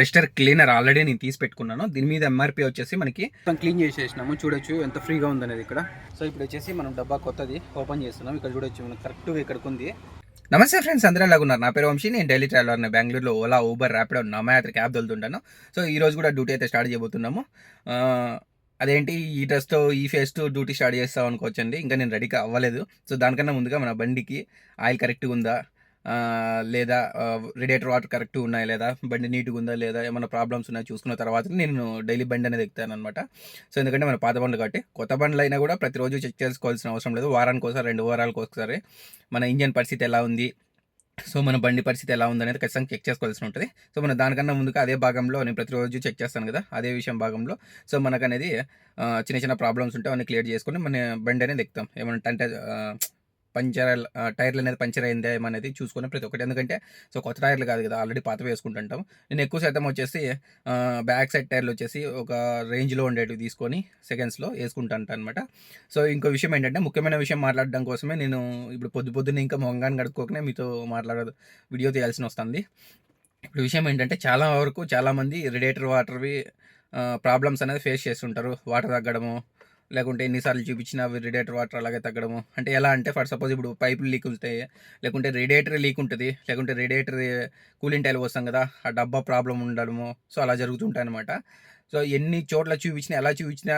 రెస్టర్ cleaner already నేను తీసి పెట్టుకున్నాను. దీని మీద ఎంఆర్పి వచ్చేసి మనకి మొత్తం క్లీన్ చేసేసినాము. చూడొచ్చు ఎంత ఫ్రీగా ఉందనేది ఇక్కడ. సో ఇప్పుడు వచ్చేసి మనం డబ్బా కొత్తది ఓపెన్ చేస్తున్నాం. ఇక్కడ చూడొచ్చు మనకు కరెక్ట్గా ఇక్కడికి ఉంది. నమస్తే ఫ్రెండ్స్ అందరూ ఎలాగున్నారు నా పేరు వంశీ. నేను ఢిల్లీ ట్రావెలర్ బెంగళూరులో ఓలా ఊబర్ ర్యాపిడో నమాయాత్ర క్యాబ్ తోలుతుంటాను. సో ఈ రోజు కూడా డ్యూటీ అయితే స్టార్ట్ చేయబోతున్నాము. అదేంటి ఈ డ్రెస్తో ఈ ఫేస్తో డ్యూటీ స్టార్ట్ చేస్తాం అనుకోవచ్చండి. ఇంకా నేను రెడీగా అవ్వలేదు. సో దానికన్నా ముందుగా మన బండికి ఆయిల్ కరెక్ట్గా ఉందా? లేదా రేడియేటర్ వాటర్ కరెక్ట్గా ఉన్నాయా లేదా బండి నీట్గా ఉందా లేదా ఏమైనా ప్రాబ్లమ్స్ ఉన్నాయా చూసుకున్న తర్వాత నేను డైలీ బండి అనేది ఎక్కుతాను అనమాట సో ఎందుకంటే మన పాత బండ్లు కాబట్టి కొత్త బండ్లు అయినా కూడా ప్రతిరోజు చెక్ చేసుకోవాల్సిన అవసరం లేదు. వారానికి ఒకసారి రెండు వారాలకు ఒకసారి మన ఇంజన్ పరిస్థితి ఎలా ఉంది సో మన బండి పరిస్థితి ఎలా ఉందనేది ఖచ్చితంగా చెక్ చేసుకోవాల్సి ఉంటుంది. సో మన దానికన్నా ముందుగా అదే భాగంలో నేను ప్రతిరోజు చెక్ చేస్తాను కదా అదే విషయం భాగంలో. సో మనకు అనేది చిన్న చిన్న ప్రాబ్లమ్స్ ఉంటే అవన్నీ క్లియర్ చేసుకొని మన బండి అనేది ఎక్కుతాం. ఏమంటే అంటే పంచర్ టైర్లు అనేది పంచర్ అయిందా ఏమనేది చూసుకొని ప్రతి ఒక్కటి. ఎందుకంటే సో కొత్త టైర్లు కాదు కదా ఆల్రెడీ పాత వేసుకుంటుంటాం. నేను ఎక్కువ శాతం వచ్చేసి బ్యాక్ సైడ్ టైర్లు వచ్చేసి ఒక రేంజ్లో ఉండేటివి తీసుకొని సెకండ్స్లో వేసుకుంటాను అనమాట సో ఇంకో విషయం ఏంటంటే ముఖ్యమైన విషయం మాట్లాడడం కోసమే నేను ఇప్పుడు పొద్దు పొద్దున్న ఇంకా మొంగాన్ని గడుక్కోకనే మీతో మాట్లాడదు వీడియో తీయాల్సిన వస్తుంది. ఇప్పుడు విషయం ఏంటంటే చాలా వరకు చాలామంది రేడియేటర్ వాటర్వి ప్రాబ్లమ్స్ అనేది ఫేస్ చేస్తుంటారు. వాటర్ తగ్గడము లేకుంటే ఎన్నిసార్లు చూపించినా అవి రేడియేటర్ వాటర్ అలాగే తగ్గడము. అంటే ఎలా అంటే ఫర్ సపోజ్ ఇప్పుడు పైపులు లీక్ ఉంటాయి లేకుంటే రేడియేటర్ లీక్ ఉంటుంది. లేకుంటే రేడియేటర్ కూలింగ్ టైల్ వస్తాం కదా ఆ డబ్బా ప్రాబ్లం ఉండడము. సో అలా జరుగుతుంటాయి అనమాట సో ఎన్ని చోట్ల చూపించినా ఎలా చూపించినా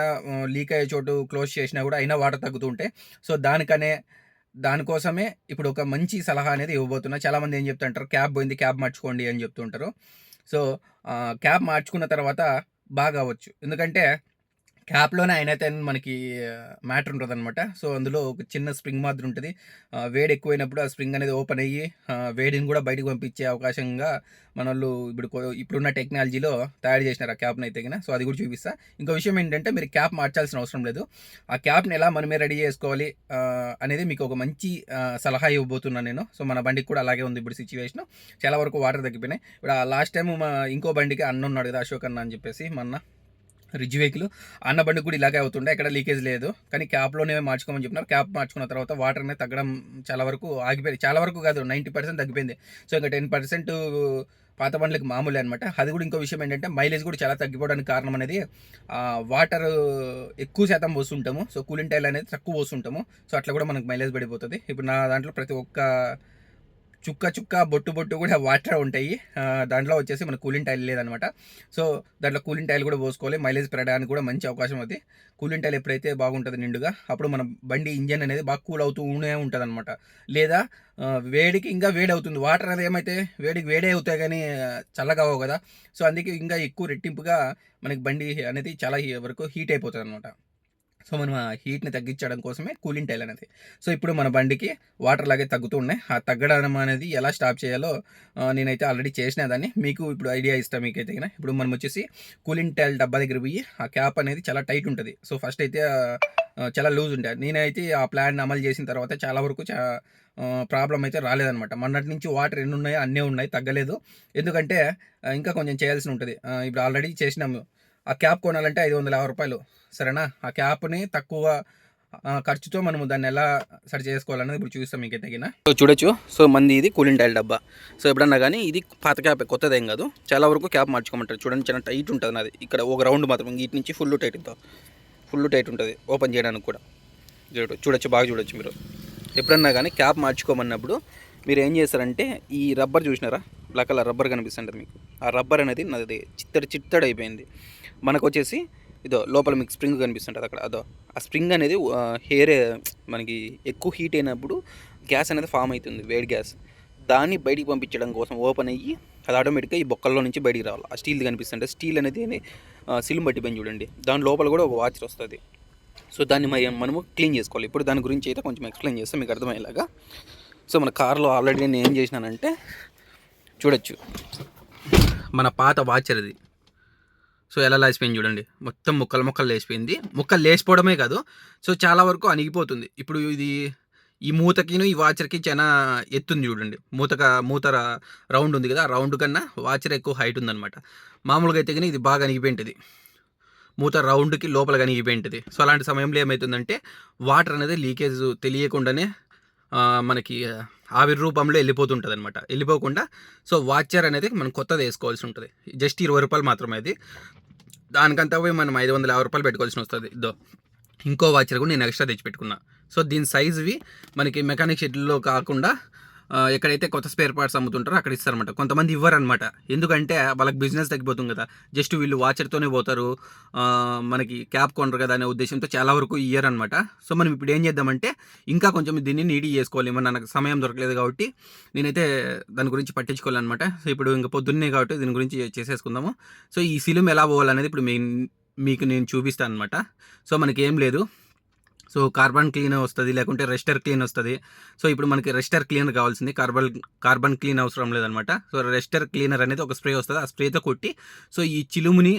లీక్ అయ్యే చోటు క్లోజ్ చేసినా కూడా అయినా వాటర్ తగ్గుతుంటే సో దానికనే దానికోసమే ఇప్పుడు ఒక మంచి సలహా అనేది ఇవ్వబోతున్నా. చాలామంది ఏం చెప్తుంటారు క్యాబ్ పోయింది క్యాబ్ మార్చుకోండి అని చెప్తుంటారు. సో క్యాబ్ మార్చుకున్న తర్వాత బాగా అవ్వచ్చు. ఎందుకంటే క్యాప్లోనే అయినైతే మనకి మ్యాటర్ ఉంటుంది అనమాట సో అందులో ఒక చిన్న స్ప్రింగ్ మాత్రం ఉంటుంది. వేడి ఎక్కువైనప్పుడు ఆ స్ప్రింగ్ అనేది ఓపెన్ అయ్యి వేడిని కూడా బయటకు పంపించే అవకాశంగా మన వాళ్ళు ఇప్పుడు ఇప్పుడున్న టెక్నాలజీలో తయారు చేసినారు ఆ క్యాప్ని అయితే గిన. సో అది కూడా చూపిస్తా. ఇంకో విషయం ఏంటంటే మీరు క్యాప్ మార్చాల్సిన అవసరం లేదు. ఆ క్యాప్ని ఎలా మనమే రెడీ చేసుకోవాలి అనేది మీకు ఒక మంచి సలహా ఇవ్వబోతున్నాను నేను. సో మన బండికి కూడా అలాగే ఉంది ఇప్పుడు సిచ్యువేషన్. చాలా వరకు వాటర్ తగ్గిపోయినాయి. ఇప్పుడు లాస్ట్ టైం మా ఇంకో బండికి అన్న ఉన్నాడు కదా అశోక్ అన్న అని చెప్పేసి మొన్న రిజ్ వెహికల్. అన్న బండి కూడా ఇలాగే అవుతుండే ఎక్కడ లీకేజ్ లేదు. కానీ క్యాప్లోనే మార్చుకోమని చెప్పినారు. క్యాప్ మార్చుకున్న తర్వాత వాటర్ అనేది తగ్గడం చాలా వరకు ఆగిపోయింది. చాలా వరకు కాదు నైంటీ పర్సెంట్ తగ్గిపోయింది. సో ఇంకా టెన్ పర్సెంట్ పాత బండ్లకి మామూలే అనమాట అది కూడా ఇంకో విషయం ఏంటంటే మైలేజ్ కూడా చాలా తగ్గిపోవడానికి కారణం అనేది వాటర్ ఎక్కువ శాతం పోస్తుంటాము. సో కూలింగ్ టైల్ అనేది తక్కువ పోస్తుంటాము. సో అట్లా కూడా మనకు మైలేజ్ పడిపోతుంది. ఇప్పుడు నా దాంట్లో ప్రతి ఒక్క చుక్క చుక్క బొట్టు బొట్టు కూడా వాటర్ ఉంటాయి. దాంట్లో వచ్చేసి మన కూలింగ్ టైల్ లేదనమాట సో దాంట్లో కూలింగ్ టైల్ కూడా పోసుకోవాలి. మైలేజ్ పెరగడానికి కూడా మంచి అవకాశం అది. కూలింగ్ టైల్ ఎప్పుడైతే బాగుంటుంది నిండుగా అప్పుడు మన బండి ఇంజన్ అనేది బాగా కూల్ అవుతూనే ఉంటుంది అనమాట లేదా వేడికి ఇంకా వేడి అవుతుంది వాటర్ అనేది ఏమైతే వేడికి వేడే అవుతాయి కానీ చల్లగా అవ్వవు కదా. సో అందుకే ఇంకా ఎక్కువ రెట్టింపుగా మనకి బండి అనేది చాలా హీ- వరకు హీట్ అయిపోతుంది అనమాట సో మనం ఆ హీట్ని తగ్గించడం కోసమే కూలింగ్ టైల్ అనేది. సో ఇప్పుడు మన బండికి వాటర్ లాగే తగ్గుతూ ఉన్నాయి. ఆ తగ్గడం అనేది ఎలా స్టాప్ చేయాలో నేనైతే ఆల్రెడీ చేసిన దాన్ని. మీకు ఇప్పుడు ఐడియా ఇస్తాను మీకైతే గిన. ఇప్పుడు మనం వచ్చేసి కూలింగ్ టైల్ డబ్బా దగ్గర పోయి ఆ క్యాప్ అనేది చాలా టైట్ ఉంటుంది. సో ఫస్ట్ అయితే చాలా లూజ్ ఉంటాయి నేనైతే ఆ ప్లాన్ అమలు చేసిన తర్వాత చాలా వరకు చా ప్రాబ్లం అయితే రాలేదనమాట మొన్నటి నుంచి వాటర్ ఎన్ని ఉన్నాయో అన్నీ ఉన్నాయి తగ్గలేదు. ఎందుకంటే ఇంకా కొంచెం చేయాల్సి ఉంటుంది. ఇప్పుడు ఆల్రెడీ చేసినాము. ఆ క్యాప్ కొనాలంటే ఐదు వందల యాభై రూపాయలు. సరేనా? ఆ క్యాప్ని తక్కువ ఆ, ఖర్చుతో మనము దాన్ని ఎలా సరి చేసుకోవాలనేది ఇప్పుడు చూస్తాం మీకు తగిన సో చూడొచ్చు. సో మంది ఇది కూలింగ్ టైల్ డబ్బా. సో ఎప్పుడన్నా కానీ ఇది పాత క్యాప్ కొత్తదేం కాదు. చాలా వరకు క్యాప్ మార్చుకోమంటారు. చూడండి చాలా టైట్ ఉంటుంది నాది. ఇక్కడ ఒక రౌండ్ మాత్రం ఇటు నుంచి ఫుల్ టైట్ ఫుల్ టైట్ ఉంటుంది. ఓపెన్ చేయడానికి కూడా. చూడొచ్చు. బాగా చూడొచ్చు మీరు. ఎప్పుడన్నా కానీ క్యాప్ మార్చుకోమన్నప్పుడు మీరు ఏం చేస్తారంటే ఈ రబ్బర్ చూసినారా? బ్లాక్ కలర్ రబ్బర్ కనిపిస్తుంటుంది మీకు. ఆ రబ్బర్ అనేది నాది చిత్తడి చిత్తడి అయిపోయింది. మనకు వచ్చేసి ఇదో లోపల మీకు స్ప్రింగ్ కనిపిస్తుంటుంది అక్కడ. అదో ఆ స్ప్రింగ్ అనేది హెయిర్ మనకి ఎక్కువ హీట్ అయినప్పుడు గ్యాస్ అనేది ఫామ్ అవుతుంది వేడి గ్యాస్. దాన్ని బయటికి పంపించడం కోసం ఓపెన్ అయ్యి అది ఆటోమేటిక్గా ఈ బొక్కల్లో నుంచి బయటికి రావాలి. ఆ స్టీల్ కనిపిస్తుంటే స్టీల్ అనేది సిలిం పని చూడండి. దాని లోపల కూడా ఒక వాచర్ వస్తుంది. సో దాన్ని మ- మనము క్లీన్ చేసుకోవాలి. ఇప్పుడు దాని గురించి అయితే కొంచెం ఎక్స్ప్లెయిన్ చేస్తే మీకు అర్థమయ్యేలాగా. సో మన కార్లో ఆల్రెడీ నేను ఏం చేసినానంటే చూడొచ్చు. మన పాత వాచర్ అది. సో ఎలా లేచిపోయింది చూడండి. మొత్తం ముక్కలు ముక్కలు లేచిపోయింది. ముక్కలు లేచిపోవడమే కాదు. సో చాలా వరకు అణిగిపోతుంది. ఇప్పుడు ఇది ఈ మూతకిను ఈ వాచర్కి చాలా ఎత్తుంది చూడండి. మూతక మూత రౌండ్ ఉంది కదా ఆ రౌండ్ కన్నా వాచర్ ఎక్కువ హైట్ ఉందన్నమాట. మామూలుగా అయితే కానీ ఇది బాగా అణిగిపోయింటుంది. మూత రౌండ్కి లోపల కనిగిపోయింటుంది సో అలాంటి సమయంలో ఏమవుతుందంటే వాటర్ అనేది లీకేజ్ తెలియకుండానే మనకి ఆవిరి రూపంలో వెళ్ళిపోతుంటుంది అనమాట వెళ్ళిపోకుండా సో వాచర్ అనేది మనం కొత్తది వేసుకోవాల్సి ఉంటుంది. జస్ట్ ఇరవై రూపాయలు మాత్రమే అది. దానికంతా పోయి మనం ఐదు వందల యాభై రూపాయలు పెట్టుకోవాల్సి వస్తుంది. ఇదో ఇంకో వాచర్ కూడా నేను ఎక్స్ట్రా తెచ్చి పెట్టుకున్నా సో దీని సైజువి మనకి మెకానిక్ షెడ్లో కాకుండా ఎక్కడైతే కొత్త స్పేర్ పార్ట్స్ అమ్ముతుంటారో అక్కడ ఇస్తారనమాట కొంతమంది ఇవ్వరనమాట ఎందుకంటే వాళ్ళకి బిజినెస్ తగ్గిపోతుంది కదా. జస్ట్ వీళ్ళు వాచర్తోనే పోతారు. మనకి క్యాప్ కొనరు కదా అనే ఉద్దేశంతో చాలా వరకు ఇయ్యర్ అనమాట సో మనం ఇప్పుడు ఏం చేద్దామంటే ఇంకా కొంచెం దీన్ని నీడీ చేసుకోవాలి. ఏమన్నా నాకు సమయం దొరకలేదు కాబట్టి నేనైతే దాని గురించి పట్టించుకోవాలన్నమాట సో ఇప్పుడు ఇంకా పొద్దున్నే కాబట్టి దీని గురించి చేసేసుకుందాము. సో ఈ సిలిం ఎలా పోవాలనేది ఇప్పుడు మీ మీకు నేను చూపిస్తాను అనమాట సో మనకి ఏం లేదు. సో కార్బన్ క్లీన్ వస్తుంది లేకుంటే రెస్టర్ క్లీన్ వస్తుంది. సో ఇప్పుడు మనకి రెస్టర్ క్లీనర్ కావాల్సింది కార్బన్ కార్బన్ క్లీన్ అవసరం లేదనమాట. సో రెస్టర్ క్లీనర్ అనేది ఒక స్ప్రే వస్తుంది ఆ స్ప్రేతో కొట్టి సో ఈ చిలుముని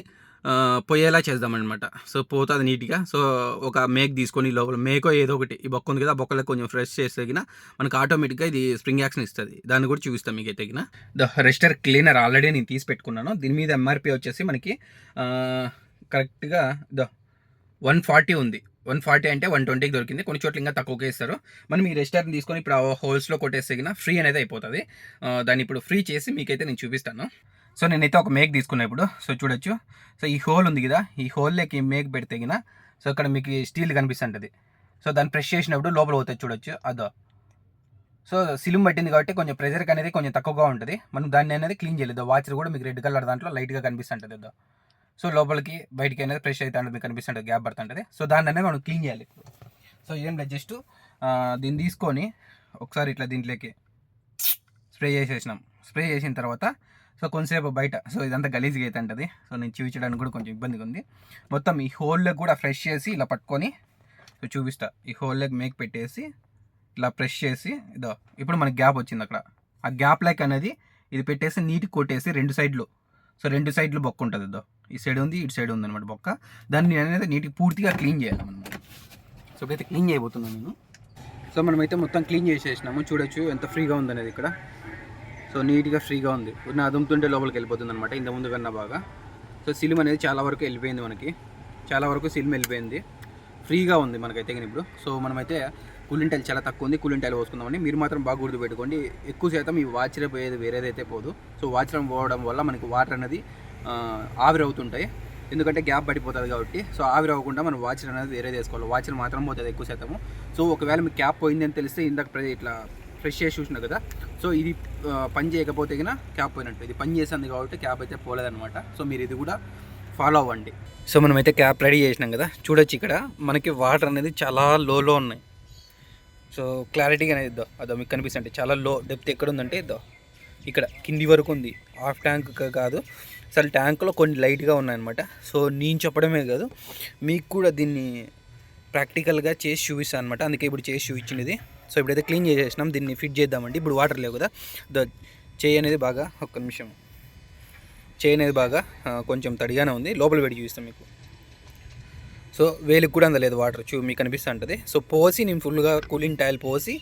పోయేలా చేద్దామన్నమాట సో పోతుంది నీట్గా. సో ఒక మేక్ తీసుకొని లోపల మేకో ఏదో ఒకటి ఈ బొక్క ఉంది కదా బొక్కలో కొంచెం ఫ్రెష్ చేస్తే తగిన మనకు ఆటోమేటిక్గా ఇది స్ప్రింగ్ యాక్షన్ ఇస్తుంది. దాన్ని కూడా చూపిస్తాం మీకు అయితే ద రెస్టర్ క్లీనర్ ఆల్రెడీ నేను తీసి పెట్టుకున్నాను. దీని మీద ఎంఆర్పి వచ్చేసి మనకి కరెక్ట్గా ద వన్ ఫార్టీ ఉంది. వన్ ఫార్టీ అంటే వన్ ట్వంటీకి దొరికింది. కొన్ని చోట్ల ఇంకా తక్కువకే ఇస్తారు. మనం ఈ రెస్టారెంట్ తీసుకొని ఇప్పుడు ఆ హోల్స్లో కొట్టేస్తే ఫ్రీ అనేది అయిపోతుంది. దాన్ని ఇప్పుడు ఫ్రీ చేసి మీకైతే నేను చూపిస్తాను. సో నేనైతే ఒక మేక్ తీసుకున్నా ఇప్పుడు. సో చూడొచ్చు. సో ఈ హోల్ ఉంది కదా ఈ హోల్లోకి మేక్ పెడితే గిన సో ఇక్కడ మీకు స్టీల్ కనిపిస్తుంటుంది. సో దాన్ని ప్రెస్ చేసినప్పుడు లోపల పోతుంది చూడొచ్చు. అదో. సో సిలిం పట్టింది కాబట్టి కొంచెం ప్రెజర్ అనేది కొంచెం తక్కువగా ఉంటుంది. మనం దాన్ని అనేది క్లీన్ చేయలేదు. వాచర్ కూడా మీకు రెడ్ కలర్ దాంట్లో లైట్గా కనిపిస్తుంటుంది. అదో. సో లోపలికి బయటికి అనేది ఫ్రెష్ అయితే ఉంటుంది కనిపిస్తుంటుంది గ్యాప్ పడుతుంటుంది సో దాన్ని అనేది మనం క్లీన్ చేయాలి. ఇప్పుడు సో ఏం లేదు జస్ట్ దీన్ని తీసుకొని ఒకసారి ఇట్లా దీంట్లోకి స్ప్రే చేసేసినాం. స్ప్రే చేసిన తర్వాత సో కొంతసేపు బయట సో ఇదంతా గలీజ్గా అయితే ఉంటుంది. సో నేను చూపించడానికి కూడా కొంచెం ఇబ్బందిగా ఉంది. మొత్తం ఈ హోల్లో కూడా ఫ్రెష్ చేసి ఇలా పట్టుకొని సో చూపిస్తా. ఈ హోల్లోకి మేక్ పెట్టేసి ఇలా ప్రెష్ చేసి ఇదో ఇప్పుడు మనకి గ్యాప్ వచ్చింది అక్కడ. ఆ గ్యాప్ లైక్ అనేది ఇది పెట్టేసి నీటి కొట్టేసి రెండు సైడ్లు సో రెండు సైడ్లు బొక్క ఉంటుంది ఇదో. ఈ సైడ్ ఉంది ఇటు సైడ్ ఉంది అనమాట బొక్క. దాన్ని నేను అనేది నీటికి పూర్తిగా క్లీన్ చేయాలి మనం. సో ఇప్పుడైతే క్లీన్ చేయబోతున్నాను నేను. సో మనమైతే మొత్తం క్లీన్ చేసేసినాము. చూడొచ్చు ఎంత ఫ్రీగా ఉందనేది ఇక్కడ. సో నీట్గా ఫ్రీగా ఉంది. నా అదుముతుంటే లోపలికి వెళ్ళిపోతుంది అనమాట ఇంత ముందు కన్నా బాగా. సో సిలిం అనేది చాలా వరకు వెళ్ళిపోయింది మనకి. చాలా వరకు సిలిం వెళ్ళిపోయింది. ఫ్రీగా ఉంది మనకైతే కానీ ఇప్పుడు. సో మనమైతే కూలింగ్ చాలా తక్కువ ఉంది కూలింగ్ టైల్ పోసుకుందామని మీరు మాత్రం బాగా గుర్తు పెట్టుకోండి. ఎక్కువ శాతం ఈ వాచర్ పోయేది వేరేదైతే పోదు. సో వాచరం పోవడం వల్ల మనకి వాటర్ అనేది ఆవిరవుతుంటాయి. ఆవిరి అవుతుంటాయి ఎందుకంటే గ్యాప్ పడిపోతుంది కాబట్టి. సో ఆవిరి అవ్వకుండా మనం వాచర్ అనేది వేరే చేసుకోవాలి వాచర్ మాత్రం పోతుంది ఎక్కువ శాతము. సో ఒకవేళ మీకు క్యాప్ పోయిందని తెలిస్తే ఇందాక ప్రతి ఇట్లా ఫ్రెష్ చేసి చూసిన కదా. సో ఇది పని చేయకపోతే కన్నా క్యాప్ పోయినట్టు. ఇది పని చేసింది కాబట్టి క్యాప్ అయితే పోలేదన్నమాట. సో మీరు ఇది కూడా ఫాలో అవ్వండి. సో మనమైతే క్యాప్ రెడీ చేసినాం కదా. చూడొచ్చు ఇక్కడ. మనకి వాటర్ అనేది చాలా లోలో ఉన్నాయి. సో క్లారిటీగా అనేది అదో మీకు కనిపిస్తుంది చాలా లో డెప్త్ ఎక్కడ ఉందంటే ఇద్దాం ఇక్కడ కింది వరకు ఉంది. హాఫ్ ట్యాంక్ కాదు అసలు ట్యాంక్లో కొన్ని లైట్గా ఉన్నాయన్నమాట. సో నేను చెప్పడమే కాదు మీకు కూడా దీన్ని ప్రాక్టికల్గా చేసి చూపిస్తాను అనమాట అందుకే ఇప్పుడు చేసి చూపించింది. సో ఇప్పుడైతే క్లీన్ చేసేసినాం దీన్ని ఫిట్ చేద్దామండి ఇప్పుడు వాటర్ లేవు కదా. ద చేయి అనేది బాగా ఒక్క నిమిషం. చేయి అనేది బాగా కొంచెం తడిగానే ఉంది. లోపల పెట్టి చూపిస్తాం మీకు. సో వేలికి కూడా అందలేదు వాటర్ చూ మీకు అనిపిస్తుంటుంది సో పోసి నేను ఫుల్గా కూలింగ్ టైల్ పోసి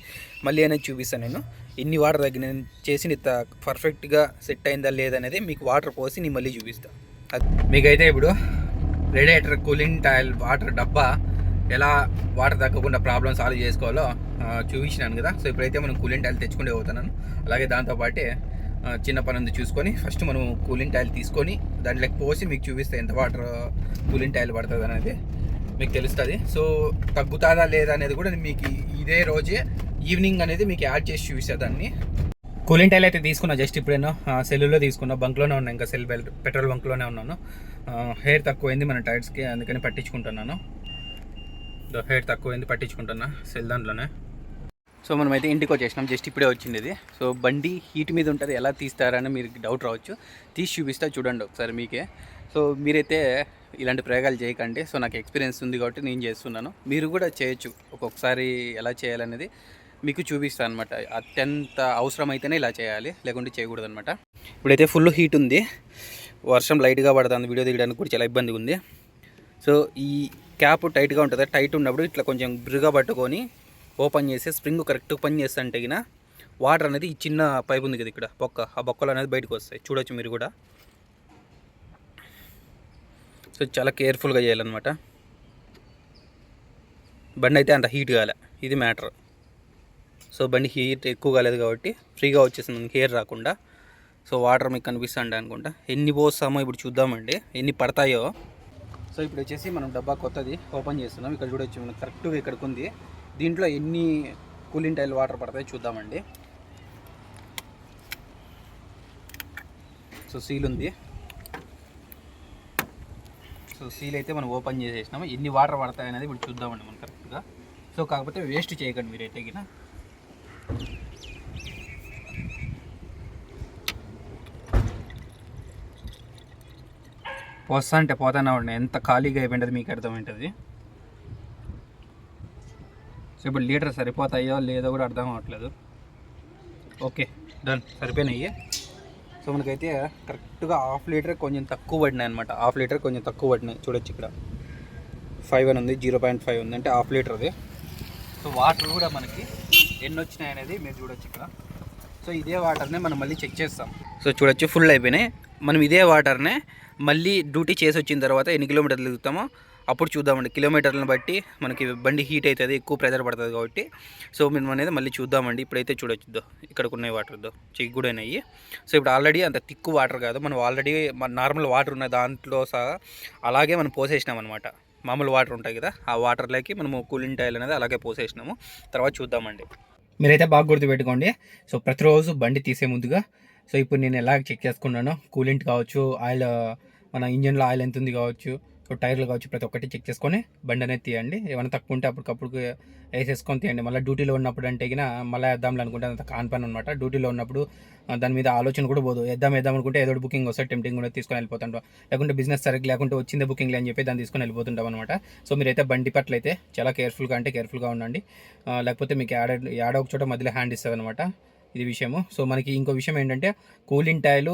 మళ్ళీ అనేది చూపిస్తాను నేను. ఇన్ని వాటర్ తగ్గి నేను చేసిన ఇంత పర్ఫెక్ట్గా సెట్ అయిందా లేదనేది మీకు వాటర్ పోసి నేను మళ్ళీ చూపిస్తాను మీకైతే ఇప్పుడు రేడియేటర్ కూలింగ్ టైల్ వాటర్ డబ్బా ఎలా వాటర్ తగ్గకుండా ప్రాబ్లం సాల్వ్ చేసుకోవాలో చూపించినాను కదా. సో ఇప్పుడైతే మనం కూలింగ్ టైల్ తెచ్చుకుంటే పోతున్నాను. అలాగే దాంతోపాటే చిన్న పని ఉంది చూసుకొని ఫస్ట్ మనం కూలింగ్ టైల్ తీసుకొని దాంట్లోకి పోసి మీకు చూపిస్తే ఎంత వాటర్ కూలింగ్ టైల్ పడుతుంది అనేది. మీకు తెలుస్తుంది. సో తగ్గుతుందా లేదా అనేది కూడా మీకు ఇదే రోజే ఈవినింగ్ అనేది మీకు యాడ్ చేసి చూపిస్తా దాన్ని. కూలింగ్ టైల్ అయితే తీసుకున్నా జస్ట్ ఇప్పుడేనో? సెల్లులో తీసుకున్నా. బంక్లోనే ఉన్నా ఇంకా సెల్ బెల్ పెట్రోల్ బంక్లోనే ఉన్నాను. హెయిర్ తక్కువైంది మన టైర్స్కి అందుకని పట్టించుకుంటున్నాను. హెయిర్ తక్కువైంది పట్టించుకుంటున్నా సెల్ దాంట్లోనే. సో మనమైతే ఇంటికి వచ్చేసినాం. జస్ట్ ఇప్పుడే వచ్చింది ఇది. సో బండి హీట్ మీద ఉంటుంది. ఎలా తీస్తారని మీరు డౌట్ రావచ్చు. తీసి చూపిస్తా చూడండి ఒకసారి మీకే. సో మీరైతే ఇలాంటి ప్రయోగాలు చేయకండి. సో నాకు ఎక్స్పీరియన్స్ ఉంది కాబట్టి నేను చేస్తున్నాను. మీరు కూడా చేయొచ్చు. ఒక్కొక్కసారి ఎలా చేయాలనేది మీకు చూపిస్తాను అనమాట అత్యంత అవసరమైతేనే ఇలా చేయాలి. లేకుంటే చేయకూడదు అనమాట ఇప్పుడైతే ఫుల్ హీట్ ఉంది. వర్షం లైట్గా పడుతుంది. వీడియో దిగడానికి కూడా చాలా ఇబ్బందిగా ఉంది. సో ఈ క్యాప్ టైట్గా ఉంటుంది. టైట్ ఉన్నప్పుడు ఇట్లా కొంచెం బిరుగా పట్టుకొని ఓపెన్ చేసి స్ప్రింగ్ కరెక్ట్ పని చేస్తే అంటే వాటర్ అనేది ఈ చిన్న పైప్ ఉంది కదా ఇక్కడ. బొక్క ఆ బొక్కలు అనేది బయటకు వస్తాయి. చూడొచ్చు మీరు కూడా. సో చాలా కేర్ఫుల్గా చేయాలన్నమాట. బండి అయితే అంత హీట్ కాలే. ఇది మ్యాటర్ సో బండి హీట్ ఎక్కువ కాలేదు కాబట్టి ఫ్రీగా వచ్చేసింది. మనకి హెయిర్ రాకుండా. సో వాటర్ మీకు కనిపిస్తుంది అనుకుంటా. ఎన్ని పోస్తామో ఇప్పుడు చూద్దామండి. ఎన్ని పడతాయో. సో ఇప్పుడు వచ్చేసి మనం డబ్బా కొత్తది ఓపెన్ చేస్తున్నాం. ఇక్కడ చూడొచ్చు మనం కరెక్ట్గా ఇక్కడికి ఉంది. దీంట్లో ఎన్ని కూలింగ్ టైల్ వాటర్ పడతాయో చూద్దామండి. సో సీల్ ఉంది. సో సీల్ అయితే మనం ఓపెన్ చేసేసినాము. ఎన్ని వాటర్ పడతాయి అనేది ఇప్పుడు చూద్దామండి మనం కరెక్ట్గా. సో కాకపోతే వేస్ట్ చేయకండి మీరైతే గిన పోస్తా అంటే పోతానే ఉన్నాయి ఎంత ఖాళీగా అయిపోయింది మీకు అర్థమైంటుంది. సో ఇప్పుడు లీటర్ సరిపోతాయో లేదో కూడా అర్థం అవ్వట్లేదు. Okay done. సరిపోయినాయి. సో మనకైతే కరెక్ట్గా హాఫ్ లీటర్ కొంచెం తక్కువ పడినాయి అనమాట హాఫ్ లీటర్ కొంచెం తక్కువ పడినాయి. చూడొచ్చు ఇక్కడ. ఫైవ్ అని ఉంది జీరో పాయింట్ ఫైవ్ ఉంది. అంటే హాఫ్ లీటర్ది సో వాటర్ కూడా మనకి ఎన్ని వచ్చినాయి అనేది మీరు చూడొచ్చు ఇక్కడ. సో ఇదే వాటర్నే మనం మళ్ళీ చెక్ చేస్తాం. సో చూడొచ్చు ఫుల్ అయిపోయినాయి. మనం ఇదే వాటర్నే మళ్ళీ డ్యూటీ చేసి వచ్చిన తర్వాత ఎన్ని కిలోమీటర్లు తిరుగుతామో అప్పుడు చూద్దామండి. కిలోమీటర్లను బట్టి మనకి బండి హీట్ అవుతుంది ఎక్కువ ప్రెజర్ పడుతుంది కాబట్టి. సో మేము అనేది మళ్ళీ చూద్దామండి. ఇప్పుడైతే చూడొచ్చు ఇక్కడ ఉన్నాయి వాటర్ చెక్ కూడా అయినాయి సో ఇప్పుడు ఆల్రెడీ అంత తిక్కు వాటర్ కాదు. మనం ఆల్రెడీ మన నార్మల్ వాటర్ ఉన్న దాంట్లో సహా అలాగే మనం పోసేసినాం అనమాట మామూలు వాటర్ ఉంటాయి కదా ఆ వాటర్లోకి మనము కూలింగ్ టైల్ అనేది అలాగే పోసేసినాము. తర్వాత చూద్దామండి. మీరైతే బాగా గుర్తుపెట్టుకోండి. సో ప్రతిరోజు బండి తీసే ముందుగా సో ఇప్పుడు నేను ఎలా చెక్ చేసుకున్నాను కూలింట్ కావచ్చు ఆయిల్ మన ఇంజన్లో ఆయిల్ ఎంత ఉంది కావచ్చు టైర్లు కావచ్చు ప్రతి ఒక్కటి చెక్ చేసుకొని బండి అనేది తీయండి. ఏమైనా తక్కువ ఉంటే అప్పటికప్పుడు వేసేసుకొని తీయండి. మళ్ళీ డ్యూటీలో ఉన్నప్పుడు అంటే గిన మళ్ళీ వేద్దాంలే అనుకుంటే అంత కాని పని అనమాట డ్యూటీలో ఉన్నప్పుడు దాని మీద ఆలోచన కూడా పోదు. వేద్దాం వేద్దాం అనుకుంటే ఏదో బుకింగ్ వస్తే టెంప్టింగ్ కూడా తీసుకొని వెళ్ళిపోతుంటాం. లేకుంటే బిజినెస్ సరిగ్గా లేకుంటే వచ్చిందే బుకింగ్ అని చెప్పి దాన్ని తీసుకొని వెళ్ళిపోతుంటాం అనమాట సో మీరైతే బండి పట్ల అయితే చాలా కేర్ఫుల్గా అంటే కేర్ఫుల్గా ఉండండి. లేకపోతే మీకు యాడ యాడ ఒక చోట మధ్యలో హ్యాండ్ ఇస్తుంది అనమాట ఇది విషయము. సో మనకి ఇంకో విషయం ఏంటంటే కూలింగ్ టైర్లు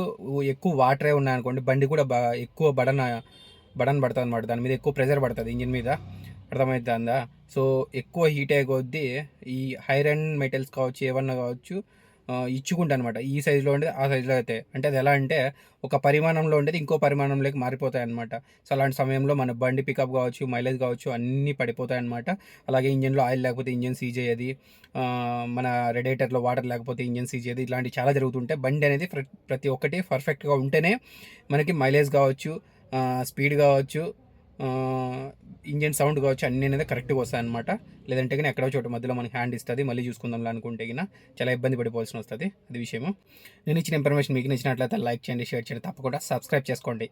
ఎక్కువ వాటరే ఉన్నాయనుకోండి బండి కూడా బా ఎక్కువ బడన బటన్ పడుతుంది అనమాట దాని మీద ఎక్కువ ప్రెషర్ పడుతుంది ఇంజిన్ మీద. అర్థమవుతుందా సో ఎక్కువ హీట్ అయ్యే కొద్దీ ఈ హైరన్ మెటల్స్ కావచ్చు ఏమన్నా కావచ్చు ఇచ్చుకుంటా అనమాట ఈ సైజులో ఉండేది ఆ సైజులో అయితే. అంటే అది ఎలా అంటే ఒక పరిమాణంలో ఉండేది ఇంకో పరిమాణంలోకి మారిపోతాయి అనమాట సో అలాంటి సమయంలో మన బండి పికప్ కావచ్చు మైలేజ్ కావచ్చు అన్నీ పడిపోతాయి అనమాట అలాగే ఇంజన్లో ఆయిల్ లేకపోతే ఇంజన్ సీజ్ అయ్యేది మన రెడేటర్లో వాటర్ లేకపోతే ఇంజన్ సీజ్ అయ్యేది ఇలాంటివి చాలా జరుగుతుంటాయి. బండి అనేది ప్ర- ప్రతి ఒక్కటి పర్ఫెక్ట్గా ఉంటేనే మనకి మైలేజ్ కావచ్చు స్పీడ్ కావచ్చు ఇంజన్ సౌండ్ కావచ్చు అన్నీ అనేది కరెక్ట్గా వస్తాయి అనమాట లేదంటే కానీ ఎక్కడో చోట మధ్యలో మనకి హ్యాండ్ ఇస్తుంది మళ్ళీ చూసుకుందాం అనుకుంటే కన్నా చాలా ఇబ్బంది పడిపోవాల్సి వస్తుంది. అది విషయము. నేను ఇచ్చిన ఇన్ఫర్మేషన్ మీకు నచ్చినట్లయితే లైక్ చేయండి షేర్ చేయండి తప్పకుండా సబ్స్క్రైబ్ చేసుకోండి.